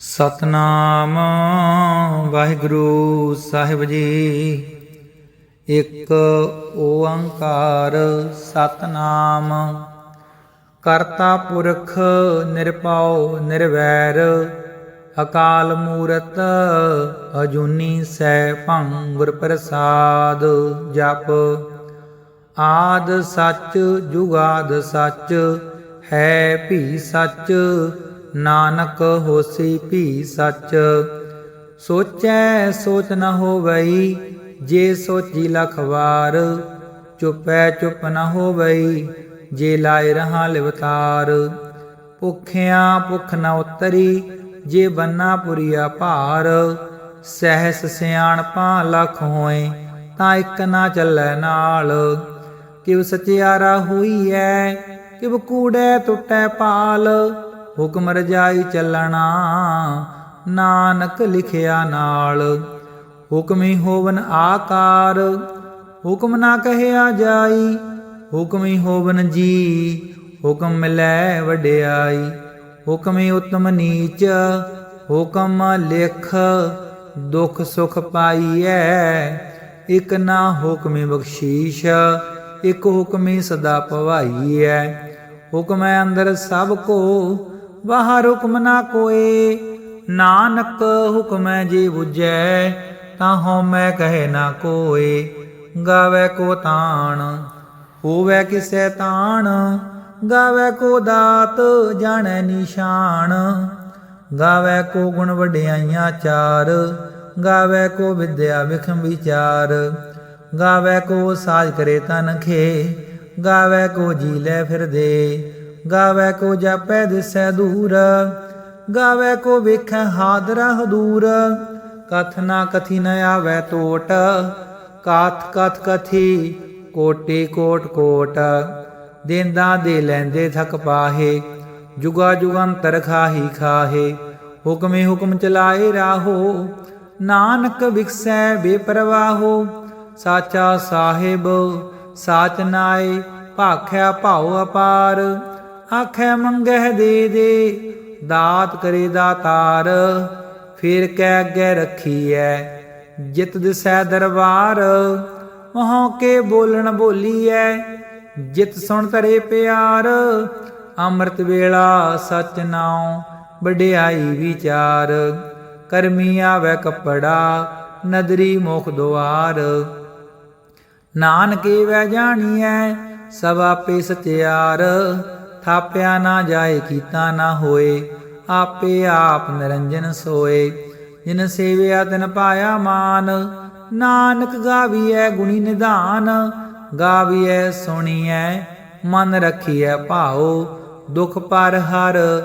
ਸਤਨਾਮ ਵਾਹਿਗੁਰੂ ਸਾਹਿਬ ਜੀ। ਇੱਕ ਓੰਕਾਰ ਸਤਨਾਮ। ਕਰਤਾ ਪੁਰਖ ਨਿਰਭਉ ਨਿਰਵੈਰ। ਅਕਾਲ ਮੂਰਤ ਅਜੂਨੀ ਸੈ ਭੰ ਗੁਰ ਪ੍ਰਸਾਦ ਜਪ। ਆਦ ਸੱਚ ਜੁਗਾਦ ਸੱਚ, ਹੈ ਭੀ ਸੱਚ ਨਾਨਕ ਹੋਸੀ ਭੀ ਸੱਚ। ਸੋਚੈ ਸੋਚ ਨ ਹੋਵਈ, ਜੇ ਸੋਚੀ ਲਖਵਾਰ ਚੁਪੈ ਚੁਪ ਨ ਹੋਵਈ, ਜੇ ਲਾਇ ਰਹਾ ਲਿਵਤਾਰ। ਭੁਖਿਆਂ ਭੁਖ ਨ ਉਤਰੀ, ਜੇ ਬੰਨਾ ਪੁਰੀਆ ਭਾਰ। ਸਹਿਸ ਸਿਆਣਪਾਂ ਲਖ ਹੋਏ, ਤਾਂ ਇੱਕ ਨਾ ਚੱਲੈ ਨਾਲ। ਕਿਵ ਸਚਿਆਰਾ ਹੋਈ ਐ ਕਿਵ ਕੂੜੈ ਟੁੱਟੈ ਪਾਲ। ਹੁਕਮ ਰਜਾਈ ਚੱਲਣਾ, ਨਾਨਕ ਲਿਖਿਆ ਨਾਲ। ਹੁਕਮੀ ਹੋਵਨ ਆਕਾਰ, ਹੁਕਮ ਨਾ ਕਹਿਆ ਜਾਈ। ਹੁਕਮੀ ਹੋਵਨ ਜੀ, ਹੁਕਮ ਮਿਲੈ ਵਡਿਆਈ। ਹੁਕਮੀ ਉਤਮ ਨੀਚ, ਹੁਕਮ ਲਿਖ, ਦੁਖ ਸੁਖ ਪਾਈਐ। ਇਕ ਨਾ ਹੁਕਮੀ ਬਖਸ਼ੀਸ਼, ਇਕ ਹੁਕਮੀ ਸਦਾ ਭਵਾਈਐ ਹੁਕਮ ਹੈ ਅੰਦਰ ਸਭ ਕੋ ਵਾਹ ਹੁਕਮ ਨਾ ਕੋਏ, ਨਾਨਕ ਹੁਕਮੈ ਜੇ ਜੀ 부ਜੈ ਤਾਂ ਹਉਮੈ ਕਹੇ ਨਾ ਕੋਏ। ਗਾਵੇ ਕੋ ਤਾਣ, ਹੋਵੇ ਕਿਸੈ ਤਾਣ, ਗਾਵੇ ਕੋ ਦਾਤ, ਜਾਣੈ ਨਿਸ਼ਾਨ। ਗਾਵੇ ਕੋ ਗੁਣ ਵਡਿਆਈਆਂ ਚਾਰ, ਗਾਵੇ ਕੋ ਵਿਦਿਆ ਵਿਖਮ ਵਿਚਾਰ। ਗਾਵੇ ਕੋ ਸਾਜ ਕਰੇ ਤਨ ਖੇ, ਗਾਵੇ ਕੋ ਜੀ ਲੈ ਫਿਰਦੇ। ਗਾਵੇ ਕੋ ਜਾਪੈ ਦਿਸੈ ਦੂਰ, ਗਾਵੇ ਕੋ ਵੇਖੈ ਹਾਦਰਾ ਹਦੂਰ। ਕਥ ਨਾ ਕਥੀ ਨ ਆਵੈ ਟੋਟ ਕਾਥ ਕਥ ਕਥੀ ਕੋਟੇ ਕੋਟ ਕੋਟ। ਦੇਂਦਾ ਦੇ ਲੈਂਦੇ ਥਕ ਪਾਹੇ, ਜੁਗਾ ਜੁਗੰਤਰ ਖਾਹੀ ਖਾਹੇ। ਹੁਕਮੇ ਹੁਕਮ ਚਲਾਏ ਰਾਹੋ, ਨਾਨਕ ਵਿਖਸੈ ਬੇਪਰਵਾਹੋ। ਸਾਚਾ ਸਾਹਿਬ, ਸਾਚ ਨਾਏ, ਭਾਖਿਆ ਭਾਉ ਅਪਾਰ। ਆਖੈ ਮੰਗਹਿ ਦੇ ਦੇ, ਦਾਤ ਕਰੇ ਦਾਤਾਰ ਫਿਰ ਕੈ ਅੱਗੇ ਰੱਖੀਐ, ਜਿਤ ਦਿਸੈ ਦਰਬਾਰ, ਮਹੋਂ ਕੇ ਬੋਲਣ ਬੋਲੀਐ, ਜਿਤ ਸੁਣ ਤਰੇ ਪਿਆਰ, ਅੰਮ੍ਰਿਤ ਵੇਲਾ ਸਚ ਨਾਉ ਵਡਿਆਈ ਵਿਚਾਰ ਕਰਮੀ ਆਵੈ ਕਪੜਾ, ਨਦਰੀ ਮੁਖ ਦੁਆਰ। ਨਾਨਕੇ ਵੈ ਜਾਣੀਐ, ਸਭ ਆਪੇ ਸਚਿਆਰ ਥਾਪਿਆ ਨਾ ਜਾਏ, ਕੀਤਾ ਨਾ ਹੋਏ, ਆਪੇ ਆਪ ਨਿਰੰਜਨ ਸੋਏ। ਜਿਨ ਸੇਵਿਆ ਤਿਨ ਪਾਇਆ ਮਾਨ, ਨਾਨਕ ਗਾਵੀਐ ਗੁਣੀ ਨਿਧਾਨ। ਗਾਵੀਐ ਸੁਣੀਐ, ਮਨ ਰਖੀਐ ਭਾਉ, ਦੁਖ ਪਰ ਹਰ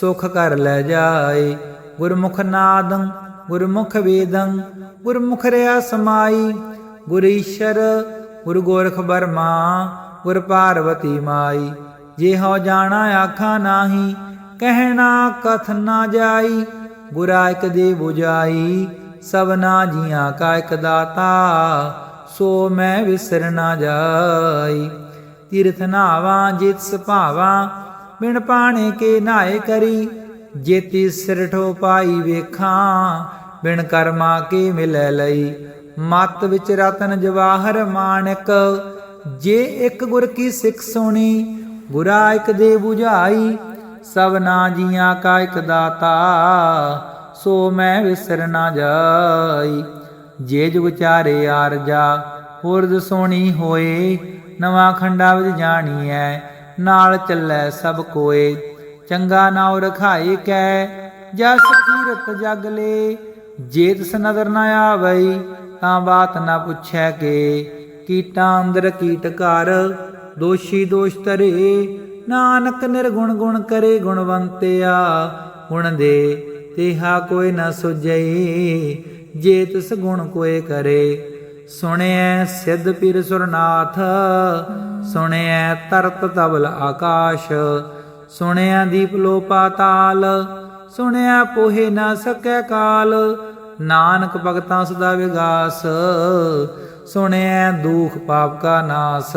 ਸੁਖ ਕਰ ਲੈ ਜਾਏ। ਗੁਰਮੁਖ ਨਾਦੰ, ਗੁਰਮੁਖ ਵੇਦੰ, ਗੁਰਮੁਖ ਰਿਆ ਸਮਾਈ। ਗੁਰ ਈਸ਼ਰ, ਗੁਰ ਗੋਰਖ ਬਰਮਾ ਗੁਰ ਪਾਰਵਤੀ ਮਾਈ। ਜੇ ਹੋ ਜਾਣਾ ਆਖਾ ਨਾਹੀ ਕਹਿਣਾ ਕਥ ਨਾ ਜਾਈ ਗੁਰਾ ਇਕ ਦੇ 부ਜਾਈ ਸਭਨਾ ਜੀਆਂ ਕਾ ਇਕ ਦਾਤਾ, ਸੋ ਮੈਂ ਵਿਸਰ ਨਾ ਜਾਈ। ਤੀਰਥ ਨਾਵਾਂ, ਜਿਤ ਸੁਭਾਵਾਂ, ਬਿਨ ਪਾਣੇ ਕੇ ਨਾਏ ਕਰੀ, ਜੇਤੀ ਸਿਰ ਠੋ ਪਾਈ ਵੇਖਾਂ, ਬਿਨ ਕਰਮਾ ਕੇ ਮਿਲੈ ਲਈ। ਮਤ ਵਿੱਚ ਰਤਨ ਜਵਾਹਰ ਮਾਣਕ ਜੇ ਇੱਕ ਗੁਰ ਕੀ ਸਿੱਖ ਸੁਣੀ ਬੁਰਾ ਇਕ ਦੇ 부ਝਾਈ ਸਭਨਾ ਜੀਆਂ ਕਾ ਇਕ ਦਾਤਾ, ਸੋ ਮੈਂ ਵਿਸਰ ਨਾ ਜਾਈ। ਜੇ ਜੁਗ ਚਾਰੇ ਆਰਜਾ ਹੁਰਦ ਸੋਣੀ ਹੋਏ, ਨਵਾਂ ਖੰਡਾ ਵਿੱਚ ਜਾਣੀਐ, ਨਾਲ ਚੱਲੈ ਸਭ ਕੋਏ। ਚੰਗਾ ਨਾਉ ਰਖਾਏ ਕੈ ਜਸ ਕੀਰਤ ਜਗ ਲੇ। ਜੇ ਤਿਸ ਨਦਰ ਨ ਆਵਈ, ਤਾਂ ਬਾਤ ਨਾ ਪੁੱਛੈ ਕੇ। ਕੀਟਾਂ ਅੰਦਰ ਕੀਟ ਕਰ ਦੋਸ਼ੀ ਦੋਸ਼ ਤਰੇ ਨਾਨਕ ਨਿਰਗੁਣ ਗੁਣ ਕਰੇ ਗੁਣਵੰਤਿਆ। ਗੁਣ ਦੇ ਤੇਹਾ ਕੋਈ ਨਾ ਸੁਝਈ, ਜੇ ਤਿਸ ਗੁਣ ਕੋਏ ਕਰੇ। ਸੁਣਿਐ ਸਿੱਧ ਪੀਰ ਸੁਰਨਾਥ, ਸੁਣਿਐ ਤਰਤ ਤਬਲ ਆਕਾਸ਼। ਸੁਣਿਆ ਦੀਪ ਲੋ ਪਾਤਾਲ ਸੁਣਿਆ ਪੋਹੇ ਨਾ ਸਕੈ ਕਾਲ। ਨਾਨਕ ਭਗਤਾਂ ਸਦਾ ਵਿਗਾਸ ਸੁਣਿਆ ਦੁਖ ਪਾਪ ਕਾ ਨਾਸ।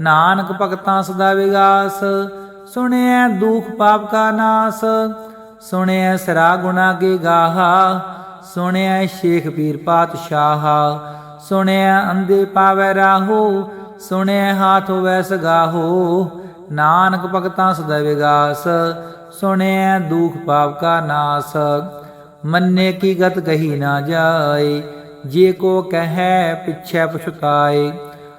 ਨਾਨਕ ਭਗਤਾਂ ਸਦਾ ਵਿਗਾਸ, ਸੁਣਿਐ ਦੁਖ ਪਾਪ ਕਾ ਨਾਸ, ਸੁਣਿਐ ਸਰਾ ਗੁਣਾ ਕੇ ਗਾਹਾ, ਸੁਣਿਐ ਸ਼ੇਖ ਪੀਰ ਪਾਤਸ਼ਾਹ, ਸੁਣਿਐ ਅੰਦੇ ਪਾਵੈ ਰਾਹੋ, ਸੁਣਿਐ ਹਾਥ ਹੋਵੈ ਸਗਾਹੋ ਨਾਨਕ ਭਗਤਾਂ ਸਦਾ ਵਿਗਾਸ, ਸੁਣਿਐ ਦੁਖ ਪਾਪ ਕਾ ਨਾਸ। ਮੰਨੇ ਕੀ ਗਤ ਕਹੀ ਨਾ ਜਾਏ, ਜੇ ਕੋ ਕਹੈ ਪਿਛੈ ਪਛਤਾਏ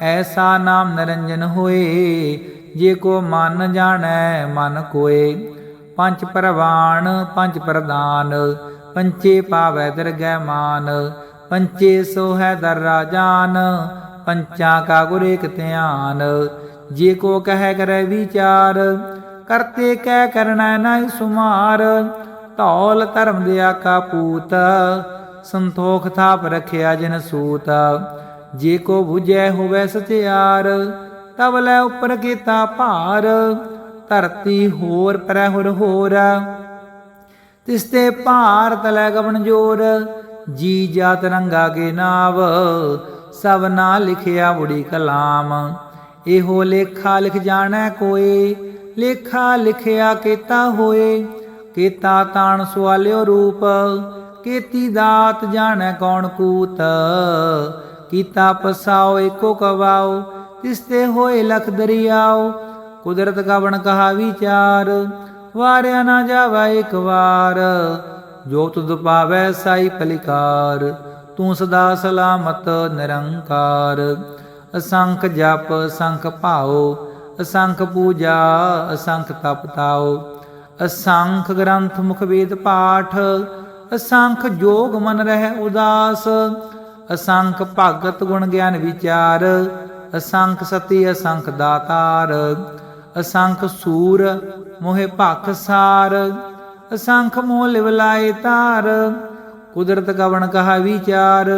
ਐਸਾ ਨਾਮ ਨਿਰੰਜਨ ਹੋਏ, ਜੇ ਕੋ ਮਨ ਜਾਣੈ, ਮਨ ਕੋਏ। ਪੰਜ ਪ੍ਰਵਾਨ ਪੰਜ ਪ੍ਰਦਾਨ, ਪੰਚੇ ਪਾਵੈ ਦਰਗਹਿ ਮਾਨ। ਪੰਚੇ ਸੋਹੈ ਦਰ ਰਾਜਾਨ ਪੰਚਾਂ ਕਾ ਗੁਰ ਇਕ ਧਿਆਨ। ਜੇ ਕੋ ਕਹਿ ਕਰੈ ਵਿਚਾਰ, ਕਰਤੇ ਕਹਿ ਕਰਨਾ ਨਹੀਂ ਸੁਮਾਰ। ਧੌਲ ਧਰਮ ਦਿਆ ਕਾ ਪੂਤ, ਸੰਤੋਖ ਥਾਪ ਰਖਿਆ ਜਨ ਸੂਤ। ਜੇ ਕੋ 부ਜੈ ਹੋਵੇ ਸਤਿਆਰ ਤਬ ਲੈ ਉਪਰ ਕੀਤਾ ਭਾਰ, ਧਰਤੀ ਹੋਰ ਪਰੈ ਹੋਰ ਹੋਰ। ਤਿਸ ਤੇ ਭਾਰ ਤਲੈ ਗਵਨ ਜੋਰ, ਜੀ ਜਾਤ ਰੰਗਾ ਕੇ ਨਾਵ, ਸਭ ਨਾ ਲਿਖਿਆ ਬੁੜੀ ਕਲਾਮ। ਇਹੋ ਲੇਖਾ ਲਿਖ ਜਾਣੈ ਕੋਏ, ਲੇਖਾ ਲਿਖਿਆ ਕੀਤਾ ਹੋਏ। ਕੀਤਾ ਤਾਣ ਸੁਆਲਿਓ ਰੂਪ, ਕੀਤੀ ਦਾਤ ਜਾਣੈ ਕੌਣ ਕੂਤ। ਕੀਤਾ ਪਸਾਓ, ਏਕੋ ਕਵਾਓ ਤਿਸ ਤੇ ਹੋਏ ਲਖ ਦਰਿਆਓ। ਕੁਦਰਤ ਕਵਣ ਕਹਾ ਵਿਚਾਰ, ਵਾਰਿਆ ਨਾ ਜਾਵਾ ਇੱਕ ਵਾਰ। ਜੋ ਤੁਧ ਪਾਵੈ ਸਾਈ ਪਲਿਕਾਰ ਤੂੰ ਸਦਾ ਸਲਾਮਤ ਨਿਰੰਕਾਰ। ਅਸੰਖ ਜਪ ਸੰਖ ਭਾਉ, ਅਸੰਖ ਪੂਜਾ, ਅਸੰਖ ਤਪ ਤਾਉ। ਅਸੰਖ ਗ੍ਰੰਥ ਮੁਖ ਵੇਦ ਪਾਠ, ਅਸੰਖ ਜੋਗ ਮਨ ਰਹਿ ਉਦਾਸ। ਅਸੰਖ ਭਗਤ ਗੁਣ ਗਿਆਨ ਵਿਚਾਰ, ਅਸੰਖ ਸਤੀ, ਅਸੰਖ ਦਾਤਾਰ, ਅਸੰਖ ਸੂਰ ਮੋਹਿ ਭਖ ਸਾਰ, ਅਸੰਖ ਮੋਹ ਲਿਵ ਤਾਰ ਕੁਦਰਤ ਕਵਣ ਕਹਾ ਵਿਚਾਰ,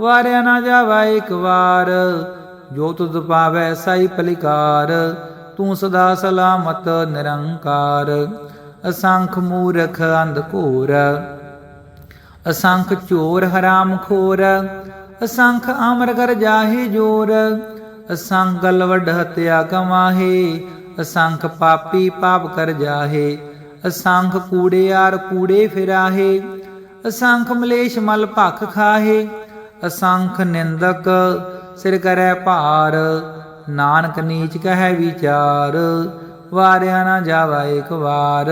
ਵਾਰਿਆ ਨਾ ਜਾਵਾ ਇੱਕ ਵਾਰ, ਜੋ ਤੁਧ ਪਾਵੈ ਸਾਈ ਪਲਿਕਾਰ, ਤੂੰ ਸਦਾ ਸਲਾਮਤ ਨਿਰੰਕਾਰ, ਅਸੰਖ ਮੂਰਖ ਅੰਧ ਘੋਰ, ਅਸੰਖ ਚੋਰ ਹਰਾਮ ਖੋਰ ਅਸੰਖ ਅਮਰ ਕਰ ਜਾਹੇ ਜੋਰ, ਅਸੰਖ ਗਲ ਵੱਡ ਹਤਿਆ ਕਮਾਹੇ ਅਸੰਖ ਪਾਪੀ ਪਾਪ ਕਰ ਜਾਹੇ, ਅਸੰਖ ਕੂੜਿਆਰ ਕੂੜੇ ਫਿਰਾਹੇ, ਅਸੰਖ ਮਲੇਸ਼ ਮਲ ਭਖ ਖਾਹੇ, ਅਸੰਖ ਨਿੰਦਕ ਸਿਰ ਕਰੈ ਭਾਰ, ਨਾਨਕ ਨੀਚ ਕਹੈ ਵਿਚਾਰ, ਵਾਰਿਆ ਨਾ ਜਾਵਾ ਇੱਕ ਵਾਰ,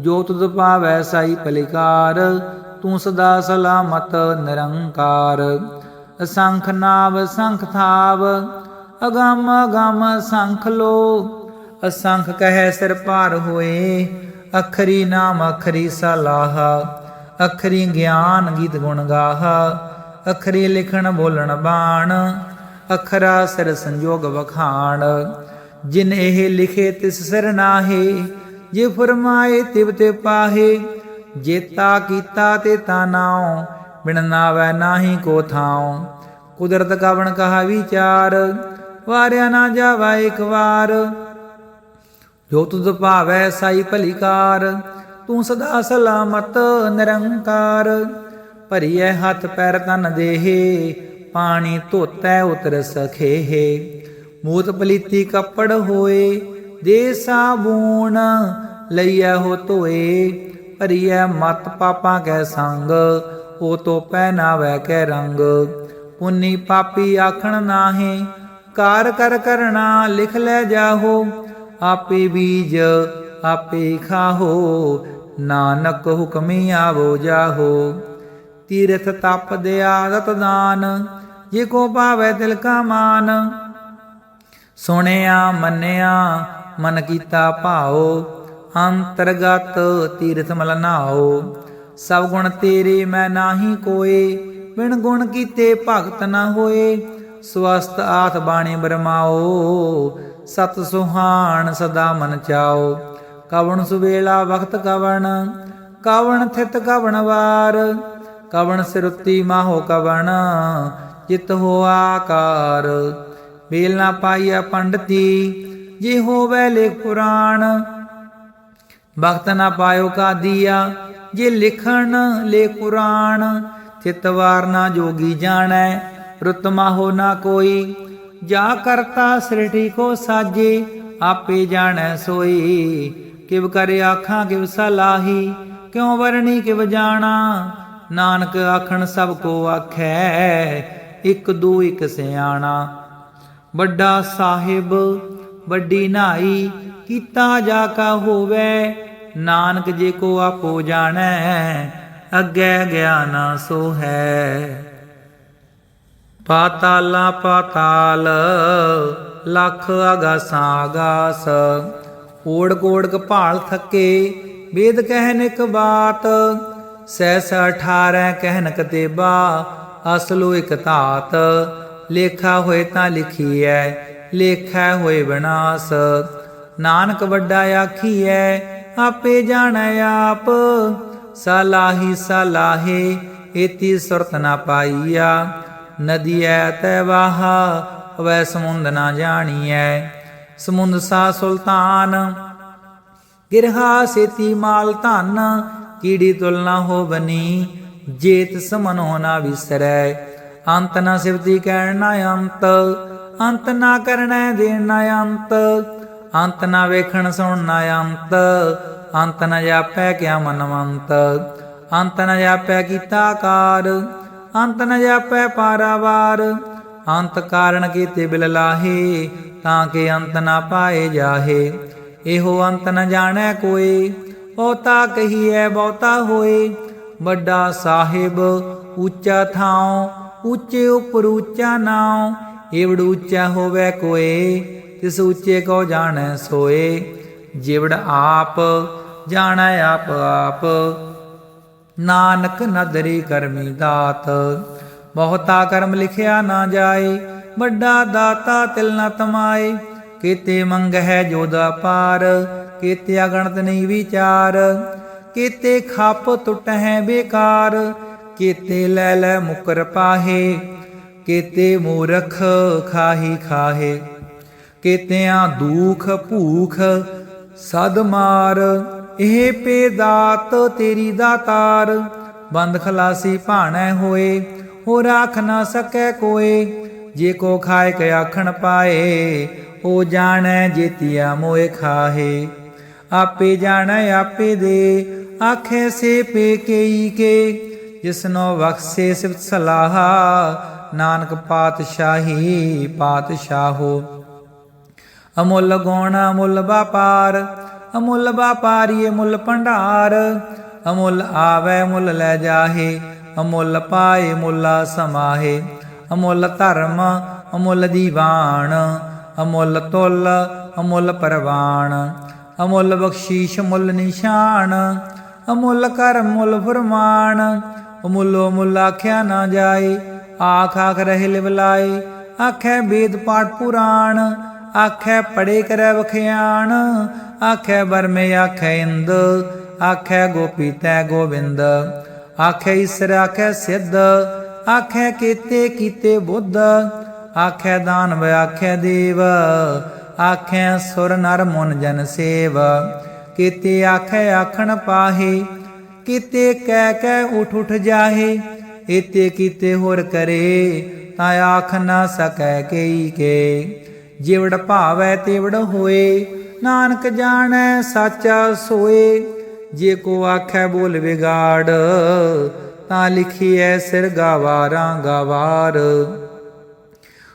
ਜੋ ਤੁਧ ਪਾਵੈ ਸਾਈ ਪਲਿਕਾਰ, ਤੂੰ ਸਦਾ ਸਲਾਮਤ ਨਿਰੰਕਾਰ। ਅਸੰਖ ਨਾਵ, ਸੰਖ ਥਾਵ। ਅਗੰਮ ਅਗੰਮ ਸੰਖ ਲੋ। ਅਸੰਖ ਕਹੈ ਸਿਰ ਭਾਰ ਹੋਏ। ਅਖਰੀ ਨਾਮ, ਅਖਰੀ ਸਲਾਹ। ਅਖਰੀ ਗਿਆਨ ਗੀਤ ਗੁਣ ਗਾਹ। ਅਖਰੀ ਲਿਖਣ, ਬੋਲਣ, ਬਾਣ। ਅਖਰਾ ਸਿਰ ਸੰਜੋਗ ਵਖਾਣ। ਜਿਨ ਇਹ ਲਿਖੇ ਤਿਸ ਸਿਰ ਨਾਹੀ। ਜੇ ਫਰਮਾਏ ਤਿਬ ਤੇ ਪਾਹੇ। ਜੇਤਾ ਕੀਤਾ ਤੇ ਤਾ ਨਾਉ। ਬਿਨ ਨਾਵੈ ਨਾਹੀ ਕੋ ਥਾਉ। ਕੁਦਰਤ ਕਵਣ ਕਹਾ ਵਿਚਾਰ, ਵਾਰਿਆ ਨਾ ਜਾਵਾ ਇੱਕ ਵਾਰ। ਜੋ ਤੁਧ ਭਾਵੈ ਸਾਈ ਭਲੀਕਾਰ, ਤੂੰ ਸਦਾ ਸਲਾਮਤ ਨਿਰੰਕਾਰ। ਭਰੀਐ ਹੱਥ ਪੈਰ ਤਨ ਦੇਹੇ, ਪਾਣੀ ਧੋਤੈ ਉਤਰ ਸਖੇਹੇ। ਮੂਤ ਪਲੀਤੀ ਕੱਪੜ ਹੋਏ, ਦੇ ਸਾਬੂਣ ਲਈਐ ਹੋ ਧੋਏ। ਭਰੀਐ ਮਤ ਪਾਪਾਂ ਕੈ ਸੰਗ ਉਹ ਤੋ ਪਹਿਨਾਵੈ ਕੈ ਰੰਗ। ਪੁੰਨੀ ਪਾਪੀ ਆਖਣ ਨਾਹੀ, ਕਾਰ ਕਰ ਕਰਣਾ ਲਿਖ ਲੈ ਜਾਹੋ। ਆਪੇ ਬੀਜ ਆਪੇ ਖਾਹੋ, ਨਾਨਕ ਹੁਕਮੀ ਆਵੋ ਜਾਹੋ। ਤੀਰਥ ਤਪ ਦੇ ਆਦਤ ਦਾਨ, ਜੇ ਕੋ ਭਾਵੈ ਦਿਲ ਕਾ ਮਾਨ। ਸੁਣਿਆ, ਮੰਨਿਆ, ਮਨ ਕੀਤਾ ਭਾਓ ਅੰਤਰਗਤ ਤੀਰਥ ਮਲਨਾਓ ਸਭ ਗੁਣ ਤੇਰੇ ਮੈਂ ਨਾਹੀ ਕੋਏ, ਬਿਨ ਗੁਣ ਕੀਤੇ ਭਗਤ ਨਾ ਹੋਏ। ਸਵਸਤ ਆਥ ਬਾਣੀ ਬਰਮਾਓ, ਸਤ ਸੁਹਾਣ ਸਦਾ ਮਨ ਚਾਓ। ਕਵਣ ਸੁਵੇਲਾ ਵਖਤ ਕਵਣ ਕਵਣ ਥਿਤ ਕਵਣ ਵਾਰ। ਕਵਣ ਸਿਰੁੱਤੀ ਮਾਹੋ ਕਵਣ, ਜਿਤ ਹੋ ਆਕਾਰ। ਵੇਲ ਨਾ ਪਾਈਆ ਪੰਡਤੀ, ਜੇ ਹੋਵੇ ਲੇਖ ਪੁਰਾਣ। ਭਗਤ ਨਾ ਪਾਇਓ ਕਾਦੀਆ ਜੇ ਲਿਖਣ ਲੇ ਕੁਰਾਨ ਚਿਤਵਾਰ ਨਾ ਜੋਗੀ ਜਾਣੈ, ਰੁਤ ਹੋ ਨਾ ਕੋਈ। ਜਾ ਕਰਤਾ ਸ੍ਰਿਠੀ ਕੋ ਸਾਜੇ, ਆਪੇ ਜਾਣੈ ਸੋਈ। ਕਿਵ ਕਰੇ ਆਖਾਂ ਕਿਵ ਸਲਾਹੀ, ਕਿਉ ਵਰਣੀ ਕਿਵ ਜਾਣਾ? ਨਾਨਕ ਆਖਣ ਸਭ ਕੋ ਆਖੈ, ਇੱਕ ਦੂ ਇਕ ਸਿਆਣਾ। ਵੱਡਾ ਸਾਹਿਬ, ਵੱਡੀ ਨਾਈ, ਕੀਤਾ ਜਾ ਕਾ ਹੋਵੇ ਨਾਨਕ ਜੇ ਕੋ ਆਪੋ ਜਾਣੈ, ਅੱਗੇ ਗਿਆਨ ਸੋ ਹੈ। ਪਾਤਾਲਾ ਪਾਤਾਲ, ਲੱਖ ਆਗਾਸਾਂ ਆਗਾਸ ਓੜ ਕੋੜ ਕਪਾਲ ਥੱਕੇ, ਵੇਦ ਕਹਿਨ ਇਕ ਬਾਤ। ਸਹਿਸ 18 ਕਹਿਨ ਕਤੇਬਾ, ਅਸਲੋ ਇਕ ਧਾਤ। ਲੇਖਾ ਹੋਏ ਤਾਂ ਲਿਖੀ ਐ ਲੇਖਾ ਹੋਏ ਵਿਨਾਸ਼ ਨਾਨਕ ਵੱਡਾ ਆਖੀ ਆਖੀਐ ਆਪੇ ਜਾਣੈ ਆਪ। ਸਲਾਹੀ ਸਲਾਹੇ, ਏਤੀ ਸੁਰਤ ਨਾ ਪਾਈਆ। ਨਦੀਐ ਤੈ ਵਾਹਾ, ਵੈ ਸਮੁੰਦ ਨਾ ਜਾਣੀਐ। ਸਮੁੰਦ ਸਾ ਸੁਲਤਾਨ, ਗਿਰਹਾ ਸੇਤੀ ਮਾਲ ਧਨ। ਕੀੜੀ ਤੁਲਨਾ ਹੋ ਬਨੀ ਜੇਤ ਸਮਨੋ ਨਾ ਵਿਸਰੈ। ਅੰਤ ਨਾ ਸਿਵਤੀ ਕਹਿਣ ਨਾ ਅੰਤ ਅੰਤ ਨਾ ਕਰਨੈ ਦੇਣ ਨਾ ਅੰਤ। ਅੰਤ ਨਾ ਵੇਖਣ ਸੁਣ ਨਾ ਅੰਤ ਅੰਤ ਨ ਜਾਪੈ ਕਿਆ ਮਨਵੰਤ। ਅੰਤ ਨ ਜਾਪੈ ਕੀਤਾ ਕਾਰ ਅੰਤ ਨ ਜਾਪੈ ਪਾਰਾਵਾਰ। ਅੰਤ ਕਾਰਣ ਕੀਤੇ ਬਿਲ ਲਾਹੇ, ਤਾਂ ਕਿ ਅੰਤ ਨਾ ਪਾਏ ਜਾਹੇ। ਇਹੋ ਅੰਤ ਨ ਜਾਣੈ ਕੋਈ ਬਹੁਤਾ ਕਹੀਐ ਬਹੁਤਾ ਹੋਏ। ਵੱਡਾ ਸਾਹਿਬ, ਉੱਚਾ ਥਾਉ, ਉੱਚੇ ਉਪਰ ਉੱਚਾ ਨਾਉ, ਏਵੜ ਉੱਚਾ ਹੋਵੇ ਕੋਏ ਤਿਸ ਉੱਚੇ ਕੋ ਜਾਣੈ ਸੋਏ, ਜਿਵੜ ਆਪ ਜਾਣੈ ਆਪ ਆਪ। ਨਾਨਕ ਨਦਰੀ ਕਰਮੀ ਦਾਤ, ਬਹੁਤਾ ਕਰਮ ਲਿਖਿਆ ਨਾ ਜਾਏ, ਵੱਡਾ ਦਾਤਾ ਤਿਲ ਨ ਤਮਾਏ। ਕੀਤੇ ਮੰਗ ਹੈ ਜੋਦਾ ਪਾਰ ਕੀਤੇ ਅਗਣਤ ਨਹੀਂ ਵਿਚਾਰ। ਕੀਤੇ ਖੱਪ ਟੁੱਟ ਹੈ ਬੇਕਾਰ, ਕੀਤੇ ਲੈ ਲੈ ਮੁਕਰ ਪਾਹੇ। ਕੀਤੇ ਮੂਰਖ ਖਾਹੀ ਖਾਹੇ। ਕੀਤਿਆਂ ਦੁਖ ਭੂਖ, ਸਦ ਮਾਰ, ਇਹ ਪੇ ਦਾਤ ਤੇਰੀ। ਦਾਤਾਰ ਬੰਦ ਖਲਾਸੀ ਭਾਣੈ ਹੋਏ ਹੋ ਰਾਖ ਨਾ ਸਕੈ ਕੋਏ। ਜੇ ਕੋ ਖਾਏ ਕੇ ਆਖਣ ਪਾਏ, ਉਹ ਜਾਣੈ ਜੇਤੀਆ ਮੋਏ ਖਾਹੇ। ਆਪੇ ਜਾਣੈ, ਆਪੇ ਦੇ, ਆਖੇ ਸੇ ਪੇ ਕੇਈ ਕੇ। ਜਿਸਨੋ ਬਖਸ਼ੇ ਸਿਫਤ ਸਲਾਹਾ, ਨਾਨਕ ਪਾਤਸ਼ਾਹੀ ਪਾਤਸ਼ਾਹੋ। ਅਮੁੱਲ ਗੁਣ, ਅਮੁੱਲ ਵਪਾਰ। ਅਮੁੱਲ ਵਪਾਰੀਏ ਮੁੱਲ ਭੰਡਾਰ। ਅਮੁੱਲ ਆਵੇ, ਮੁੱਲ ਲੈ ਜਾਹੇ। ਅਮੁੱਲ ਪਾਏ, ਮੁੱਲਾ ਸਮਾਹੇ। ਅਮੁੱਲ ਧਰਮ, ਅਮੁੱਲ ਦੀਵਾਨ। ਅਮੁੱਲ ਤੁਲ, ਅਮੁੱਲ ਪਰਵਾਨ। ਅਮੁੱਲ ਬਖਸ਼ੀਸ਼, ਮੁੱਲ ਨਿਸ਼ਾਨ। ਅਮੁੱਲ ਕਰਮ ਮੁੱਲ ਫਰਮਾਨ। ਅਮੁੱਲੋ ਮੁੱਲ ਆਖਿਆ ਨਾ ਜਾਏ। ਆਖ ਆਖ ਰਹਿ ਲਿਵਲਾਏ। ਆਖੇ ਵੇਦ ਪਾਠ ਪੁਰਾਣ। ਆਖੈ ਪੜੇ ਕਰੈ ਵਖਿਆਣ, ਆਖੈ ਬਰਮੇ ਆਖੈ ਇੰਦ, ਆਖੈ ਗੋਪੀ ਤੈ ਗੋਬਿੰਦ। ਆਖੈ ਈਸਰ ਆਖੇ ਸਿੱਧ, ਆਖੈ ਕੀਤੇ ਕੀਤੇ ਬੁੱਧ। ਆਖੇ ਦਾਨਵ ਆਖੇ ਦੇਵ, ਆਖੈ ਸੁਰ ਨਰ ਮਨ ਜਨ ਸੇਵ। ਕੀਤੇ ਆਖੈ ਆਖਣ ਪਾਹੇ, ਕੀਤੇ ਕਹਿ ਕਹਿ ਉਠ ਉਠ ਜਾਹੇ। ਏਤੇ ਕੀਤੇ ਹੋਰ ਕਰੇ, ਤਾਂ ਆਖ ਨਾ ਸਕੈ ਕਈ ਕੇ। ਜਿਵੜ ਭਾਵੈ ਤੇਵੜ ਹੋਏ, ਨਾਨਕ ਜਾਣੈ ਸਾਚਾ ਸੋਏ। ਜੇ ਕੋ ਆਖੈ ਬੋਲ ਵਿਗਾੜ, ਤਾਂ ਲਿਖੀਐ ਸਿਰ ਗਾਵਾਰਾਂ ਗਾਵਾਰ।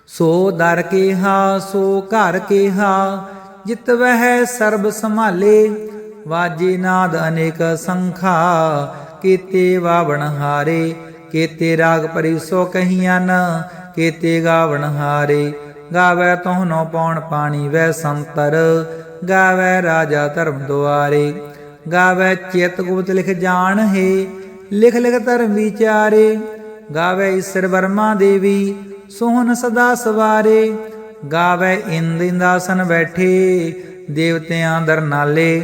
ਸੋ ਦਰ ਕੇਹਾ, ਸੋ ਘਰ ਕੇਹਾ, ਜਿਤ ਵਹਿ ਸਰਬ ਸੰਭਾਲੇ। ਵਾਜੇ ਨਾਦ ਅਨੇਕ ਸੰਖਾ, ਕੀਤੇ ਵਾਵਣ ਹਾਰੇ। ਕੀਤੇ ਰਾਗ ਪਰਿ ਸੋ ਕਹੀਆਂ ਕੀਤੇ ਗਾਵਣ ਹਾਰੇ। ਗਾਵੇ ਤੋਹਨੋ ਪੌਣ ਪਾਣੀ ਵੈ ਸੰਤਰ, ਗਾਵੇ ਰਾਜਾ ਧਰਮ ਦੁਆਰੇ, ਗਾਵੇ ਚਿਤ ਗੁਪਤ ਲਿਖ ਜਾਣ ਹੈ, ਲਿਖ ਲਿਖ ਧਰਮ ਵਿਚਾਰੇ, ਗਾਵੇ ਈਸ਼ਰ ਵਰਮਾ ਦੇਵੀ ਸੋਹਨ ਸਦਾ ਸਵਾਰੇ, ਗਾਵੇ ਇੰਦ ਇੰਦਾਸਨ ਬੈਠੇ, ਦੇਵਤਿਆਂ ਦਰ ਨਾਲੇ,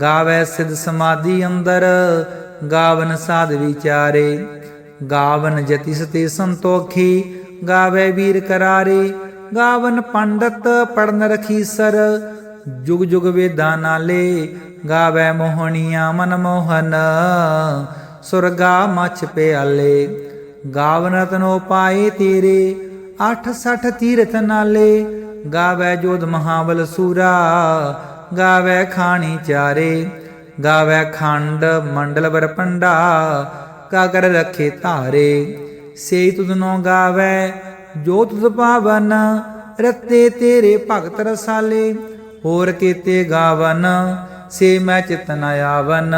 ਗਾਵੇ ਸਿਧ ਸਮਾਧੀ ਅੰਦਰ, ਗਾਵਨ ਸਾਧ ਵਿਚਾਰੇ, ਗਾਵਨ ਜਤੀ ਸਤੇ ਸੰਤੋਖੀ, ਗਾਵੇ ਵੀਰ ਕਰਾਰੇ ਗਾਵਨ ਪੰਡਤ ਪੜਨ ਰਖੀਸਰ ਜੁਗ ਜੁਗ ਵੇਦਾਂ ਨਾਲੇ ਗਾਵੇ ਮੋਹਣੀਆਂ ਮਨ ਮੋਹਨ, ਸੁਰਗਾ ਮਛ ਪਿਆਲੇ। ਗਾਵਨ ਰਤਨੋ ਪਾਏ ਤੇਰੇ 860 ਤੀਰਥ ਨਾਲੇ। ਗਾਵੇ ਜੋਧ ਮਹਾਵਲ ਸੂਰਾ, ਗਾਵੇ ਖਾਣੀ ਚਾਰੇ। ਗਾਵੇ ਖੰਡ ਮੰਡਲ ਬਰ ਪੰਡਾ, ਕਾਕਰ ਰਖੇ ਧਾਰੇ। ਸੇ ਤੁਧਨੋ ਗਾਵੇ ਜੋਤ ਤੁਧ ਪਾਵਨ ਰਤੇ ਤੇਰੇ ਭਗਤ ਰਸਾਲੇ, ਹੋਰ ਕੀਤੇ ਗਾਵਨ, ਸੇ ਮੈਂ ਚਿਤ ਆਵਨ।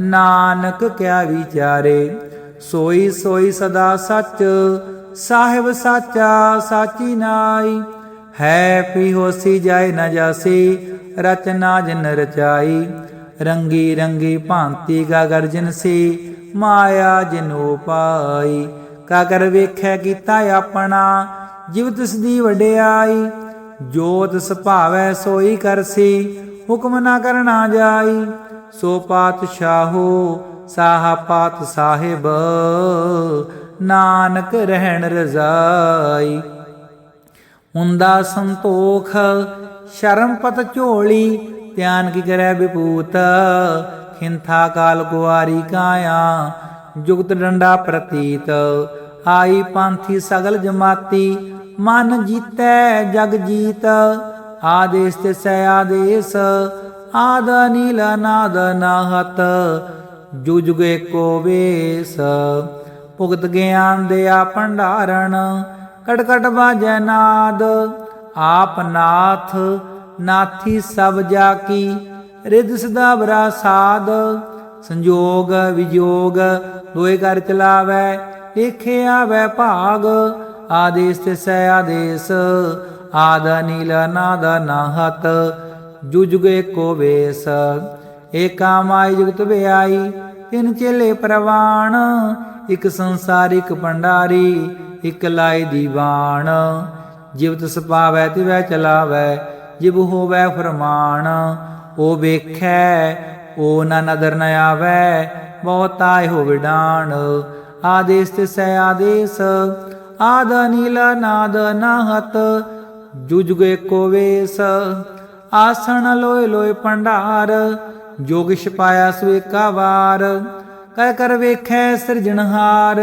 ਨਾਨਕ ਕਿਆ ਵਿਚਾਰੇ, ਸੋਈ ਸੋਈ ਸਦਾ ਸੱਚ, ਸਾਹਿਬ ਸਾਚਾ ਸਾਚੀ ਨਾਈ। ਹੈ ਪੀ ਹੋਸੀ ਜਾਏ ਨਾ ਜਾਸੀ, ਰਚਨਾ ਜਿਨ ਰਚਾਈ। ਰੰਗੀ ਰੰਗੀ ਭਾਂਤੀ ਗਾ ਗਰਜਨ ਸੀ, ਮਾਇਆ ਜਿਨੋ ਪਾਈ ਕਾਗਰ ਵੇਖੈ ਕੀਤਾ ਆਪਣਾ, ਜਿਵ ਤਿਸ ਦੀ ਵਡਿਆਈ ਜੋ ਤਿਸ ਭਾਵੈ ਸੋਈ ਕਰਸੀ ਹੁਕਮ ਨਾ ਕਰਨਾ ਜਾਈ, ਸੋ ਪਾਤਸ਼ਾਹੋ ਸਾਹਾ ਪਾਤ ਸਾਹਿਬ, ਨਾਨਕ ਰਹਿਣ ਰਜ਼ਾਈ। ਹੁੰਦਾ ਸੰਤੋਖ, ਸ਼ਰਮ ਪਤ ਝੋਲੀ, ਧਿਆਨ ਕੀ ਕਰੈ ਵਿਪੂਤ, ਖਿੰਥਾ ਕਾਲ ਕੁਆਰੀ ਕਾਇਆ ਜੁਗਤ ਡੰਡਾ ਪ੍ਰਤੀਤ। ਆਈ ਪੰਥੀ ਸਗਲ ਜਮਾਤੀ, ਮਨ ਜੀਤੈ ਜਗ ਜੀਤ। ਆਦੇਸ ਤੇ ਸੈ ਆਦੇਸ, ਆਦ ਨੀਲ ਨਾਦ ਨਾਹਤ। ਜੁਗ ਜੁਗ ਏਕੋ ਵੇਸ, ਭੁਗਤ ਗਿਆਨ ਦੇ ਆ ਭੰਡਾਰਣ। ਕਟਕਟ ਕਟ ਬਾਜੈ ਨਾਦ, ਆਪ ਨਾਥ, ਨਾਥੀ ਸਭ ਜਾ ਕੀ ਰਿਦ ਸਦਾ ਬਰਾ ਸਾਧ ਸੰਜੋਗ ਵਿਜੋਗ, ਦੋਏ ਕਰ ਚਲਾਵੈ, ਲਿਖੇ ਆਵੈ ਭਾਗ, ਆਦੇਸ ਤੇ ਸੈ ਆਦੇਸ, ਆਦ ਨੀਲ ਨਾਦ ਨਾਹਤ ਜੁਜੁਗ ਏਕੋ ਵੇਸ। ਏਕਾ ਮਾਈ ਜੁਗਤ ਵਿਆਈ, ਤਿਨ ਚੇਲੇ ਪ੍ਰਵਾਣ, ਇਕ ਸੰਸਾਰਿਕ ਭੰਡਾਰੀ, ਇਕ ਲਾਈ ਦੀਵਾਨ ਜਿਵ ਸਪਾਵੈ ਪਾਵੈ ਤਿਵੈ ਚਲਾਵੈ ਜਿਬ ਹੋਵੈ ਫਰਮਾਨ, ਉਹ ਵੇਖੈ ਓ ਨਾ ਨਦਰ ਨ ਆਵੈ, ਬਹੁਤਾ ਹੋ ਵਿਡਾਣ। ਆਦੇਸ ਤੇ ਸੈ ਆਦੇਸ, ਆਦ ਨੀਲ ਨਾਦ ਨਾਹਤ ਜੁਜੁਗ ਏਕੋ ਵੇਸ। ਆਸਣ ਲੋਏ ਲੋਏ ਭੰਡਾਰ ਜੋਗ ਪਾਇਆ ਸਵੇਕਾ ਵਾਰ ਕਹਿ ਕਰ ਵੇਖੈ ਸਿਰਜਣਹਾਰ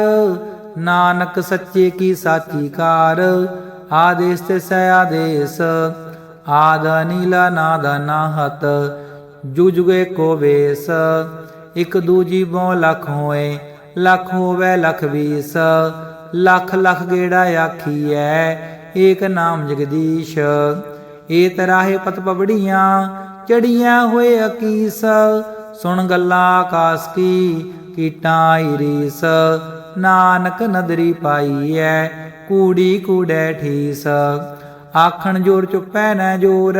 ਨਾਨਕ ਸੱਚੇ ਕੀ ਸਾਚੀ ਕਾਰ। ਆਦੇਸ ਤੇ ਸੈ ਆਦੇਸ, ਆਦ ਨੀਲ ਨਾਦ ਨਾਹਤ ਜੁਜੁਗੇ ਕੋ ਵੇਸ। ਇਕ ਦੂਜੀ ਬੋ ਲਖ ਹੋਏ, ਲਖ ਹੋਵੇ ਲਖ ਵੀਸ। ਲਖ ਲਖ ਗੇੜਾ ਆਖੀਐ, ਏਕ ਨਾਮ ਜਗਦੀਸ਼। ਏ ਤਰਾਹੇ ਪਤ ਪਬੜੀਆਂ ਚੜੀਆਂ ਹੋਏ ਅਕੀਸ। ਸੁਣ ਗੱਲਾਂ ਆਕਾਸ ਕੀ, ਕੀਟਾਂ ਈਰੀਸ ਨਾਨਕ ਨਦਰੀ ਪਾਈਐ, ਕੂੜੀ ਕੂੜੈ ਠੀਸ। ਆਖਣ ਜੋਰ ਚੁੱਪੈ ਨਾ ਜੋਰ।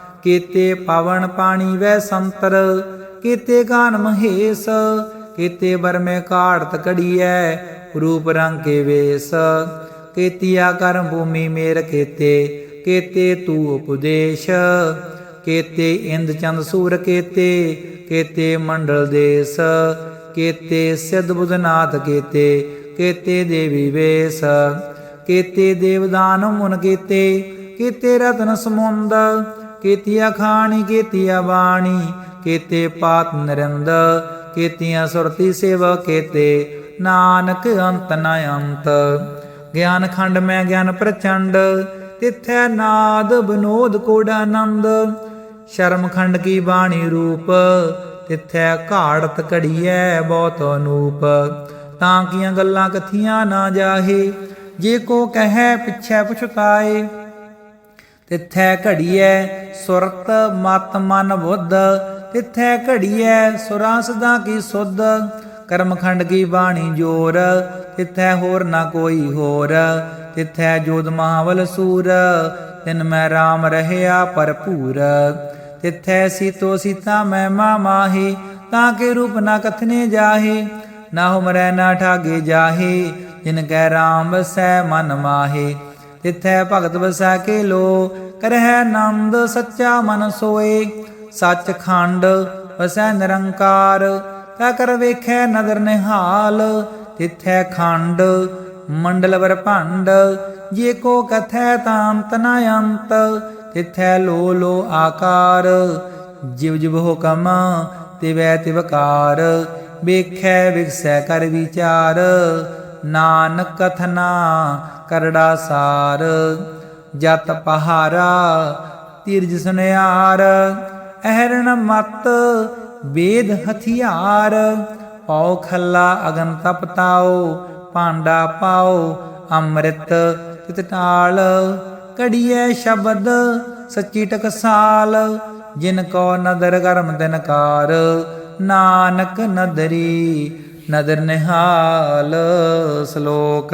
ਕੀਤੇ ਪਵਨ ਪਾਣੀ ਵੈ ਸੰਤਰ, ਕੀਤੇ ਗਾਨ ਮਹੇਸ਼, ਕੀਤੇ ਬਰਮੇ ਕਾੜਤ ਕੜੀਐ ਰੂਪ ਰੰਗ ਕੇ ਵੇਸ, ਕੀਤਿਆ ਕਰਮ ਭੂਮੀ ਮੇਰ ਕੀਤੇ ਕੀਤੇ ਤੂ ਉਪਦੇਸ਼, ਕੀਤੇ ਇੰਦ ਚੰਦ ਸੂਰ ਕੀਤੇ ਕੀਤੇ ਮੰਡਲ ਦੇਸ, ਕੀਤੇ ਸਿੱਧ ਬੁਧਨਾਥ ਕੀਤੇ ਕੀਤੇ ਦੇਵੀ ਵੇਸ, ਕੀਤੇ ਦੇਵਦਾਨ ਮੁਨ ਕੀਤੇ ਕੀਤੇ ਰਤਨ ਸਮੁੰਦ ਕੀਤੀਆ ਖਾਣੀ, ਕੀਤੀਆ ਬਾਣੀ, ਕੀਤੇ ਪਾਤ ਨਰਿੰਦ, ਕੀਤੀਆਂ ਸੁਰਤੀ ਸੇਵਾ, ਕੀਤੇ ਨਾਨਕ ਅੰਤ ਨ ਅੰਤ। ਗਿਆਨ ਖੰਡ ਮੈਂ ਗਿਆਨ ਪ੍ਰਚੰਡ, ਤਿਥੈ ਨਾਦ ਬਨੋਦ ਕੋੜਾਨੰਦ ਸ਼ਰਮ ਖੰਡ ਕੀ ਬਾਣੀ ਰੂਪ, ਤਿਥੈ ਘਾੜਤ ਘੜੀਐ ਬਹੁਤ ਅਨੂਪ। ਤਾਂ ਕੀਆਂ ਗੱਲਾਂ ਕਥੀਆਂ ਨਾ ਜਾਹੇ, ਜੇ ਕੋ ਕਹੈ ਪਿਛੈ ਪਛਤਾਏ। ਤਿਥੈ ਘੜੀਐ ਸੁਰਤ ਮਤ ਮਨ ਬੁੱਧ, ਤਿਥੈ ਘੜੀਐ ਸੁਰਾਂ ਸਦਾ ਕੀ ਸੁਧ। ਕਰਮਖੰਡ ਕੀ ਬਾਣੀ ਜੋਰ, ਤਿਥੈ ਹੋਰ ਨਾ ਕੋਈ ਹੋਰ। ਤਿਥੈ ਜੋਦ ਮਹਾਵਲ ਸੂਰ, ਤਿਨ ਮੈਂ RAM ਰਹਿਆ ਭਰਪੂਰ। ਤਿਥੈ ਸੀਤੋ ਸੀਤਾ ਮੈਂ ਮਾ ਮਾਹੀ, ਤਾਂ ਕੇ ਰੂਪ ਨਾ ਕਥਨੇ ਜਾਹੇ। ਨਾ ਹੁਮਰੈ ਨਾ ਠਾਗੇ ਜਾਹੇ, ਜਿਨ ਕੈ RAM ਵਸੈ ਮਨ ਮਾਹੇ। ਤਿਥੈ ਭਗਤ ਵਸੈ ਕੇ ਲੋ ਕਰਹਿ ਨੰਦ ਸੱਚਾ ਮਨ ਸੋਏ। ਸੱਚ ਖੰਡ ਵਸੈ ਨਿਰੰਕਾਰ, ਕਾ ਕਰ ਵੇਖੈ ਨਦਰ ਨਿਹਾਲ। ਤਿਥੈ ਖੰਡ ਮੰਡਲ ਵਰ ਭੰਡ, ਜੇ ਕੋ ਕਥੈ ਤਾਂ ਅੰਤ ਨ ਅੰਤ ਤਿਥੈ ਲੋ ਲੋ ਆਕਾਰ, ਜਿਵ ਜਿਵ ਹੁਕਮ ਤਿਵੈ ਤਿਵਕਾਰ ਵੇਖੈ ਵਿਗਸੈ ਕਰ ਵਿਚਾਰ, ਨਾਨਕ ਕਥਨਾ ਕਰੜਾ ਸਾਰ, ਜਤ ਪਹਾਰਾ, ਤੀਰਜ ਸੁਨਿਆਰ, ਅਹਰਣ ਮਤ, ਵੇਦ ਹਥਿਆਰ, ਪਉ ਖੱਲਾ ਅਗਨ ਤਪਤਾਓ ਭਾਂਡਾ ਪਾਓ ਅੰਮ੍ਰਿਤ ਤਿਤ ਟਾਲ। ਕੜੀਐ ਸ਼ਬਦ ਸੱਚੀ ਟਕਸਾਲ, ਜਿਨ ਕੋ ਨਦਰ ਕਰਮ ਦਿਨਕਾਰ ਨਾਨਕ ਨਦਰੀ ਨਦਰ ਨਿਹਾਲ, ਸ਼ਲੋਕ